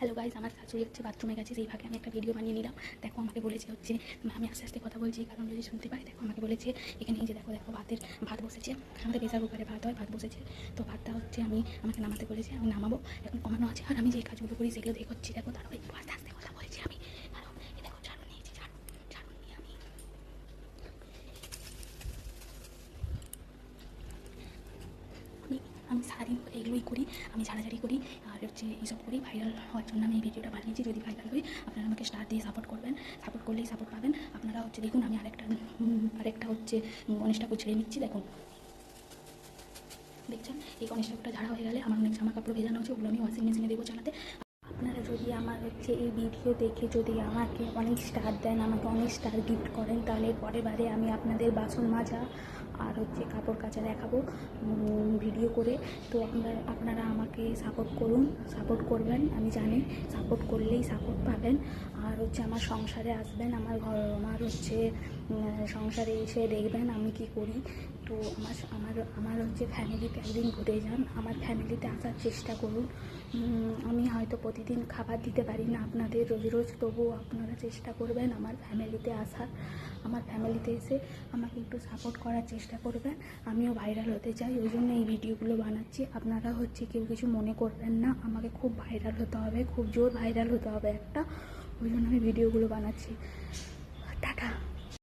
Hello guys আমার শাশুড়ি হচ্ছে বাথরুমে গেছে, সেই ভাগে আমি একটা ভিডিও বানিয়ে নিলাম। দেখো, আমাকে বলেছে হচ্ছে আমি আস্তে আস্তে কথা বলছি, কারণ যদি শুনতে পাই, দেখো, আমাকে বলেছে, এখানে এই যে দেখো দেখো, ভাতের, ভাত বসেছে, আমাদের প্রেসার কুকারে ভাত হয়, ভাত বসেছে। তো ভাতটা হচ্ছে আমি, আমাকে নামাতে বলেছে, আমি নামাবো, এখন কমানো আছে, আর আমি যে কাজগুলো করি, সেগুলো দেখছি দেখো, তারপরে, আস্তে আস্তে কথা বলছি আমি কারণ এই দেখো ঝাড়ু নিয়েছি ঝাড়ু ঝাড়ু নিয়ে আমি আমি আমি এগুলোই করি, আমি ঝাড়াঝাড়ি করি, আর হচ্ছে এইসব করি ভাইরাল হওয়ার জন্য আমি এই ভিডিওটা বানিয়েছি, যদি ভাইরাল হই আপনারা আমাকে স্টার দিয়ে সাপোর্ট করবেন সাপোর্ট করলেই সাপোর্ট পাবেন, আপনারা হচ্ছে দেখুন, আমি আরেকটা আরেকটা হচ্ছে গণেশ ঠাকুর ছেড়ে নিচ্ছি, দেখুন। দেখছেন? এই গণেশ ঝাড়া হয়ে গেলে আমার অনেক জামা কাপড় ভেজানো আছে, ওগুলো আমি ওয়াশিং মেশিনে দেবো চালাতে। আপনারা যদি আমার হচ্ছে এই ভিডিও দেখে যদি আমাকে অনেক স্টার দেন, আমাকে অনেক স্টার গিফট করেন, তাহলে পরের বারে আমি আপনাদের বাসন মাজা আর হচ্ছে কাপড় কাচা দেখাবো ভিডিও করে। তো আমরা আপনারা আমাকে সাপোর্ট করুন সাপোর্ট করবেন, আমি জানি সাপোর্ট করলেই সাপোর্ট পাবেন। আর হচ্ছে আমার সংসারে আসবেন, আমার ঘর, আমার হচ্ছে সংসারে এসে দেখবেন আমি কি করি। তো আমার আমার আমার হচ্ছে ফ্যামিলিতে একদিন ঘুরে যান, আমার ফ্যামিলিতে আসার চেষ্টা করুন। আমি হয়তো প্রতিদিন খাবার দিতে পারি না আপনাদের রোজ রোজ, তবুও আপনারা চেষ্টা করবেন আমার ফ্যামিলিতে আসার আমার ফ্যামিলিতে এসে আমাকে একটু সাপোর্ট করার চেষ্টা করবেন। আমিও ভাইরাল হতে চাই, ওই জন্য এই ভিডিওগুলো বানাচ্ছি। আপনারা হচ্ছে কেউ কিছু মনে করবেন না, আমাকে খুব ভাইরাল হতে হবে, খুব জোর ভাইরাল হতে হবে একটা, ওই জন্য আমি ভিডিওগুলো বানাচ্ছি।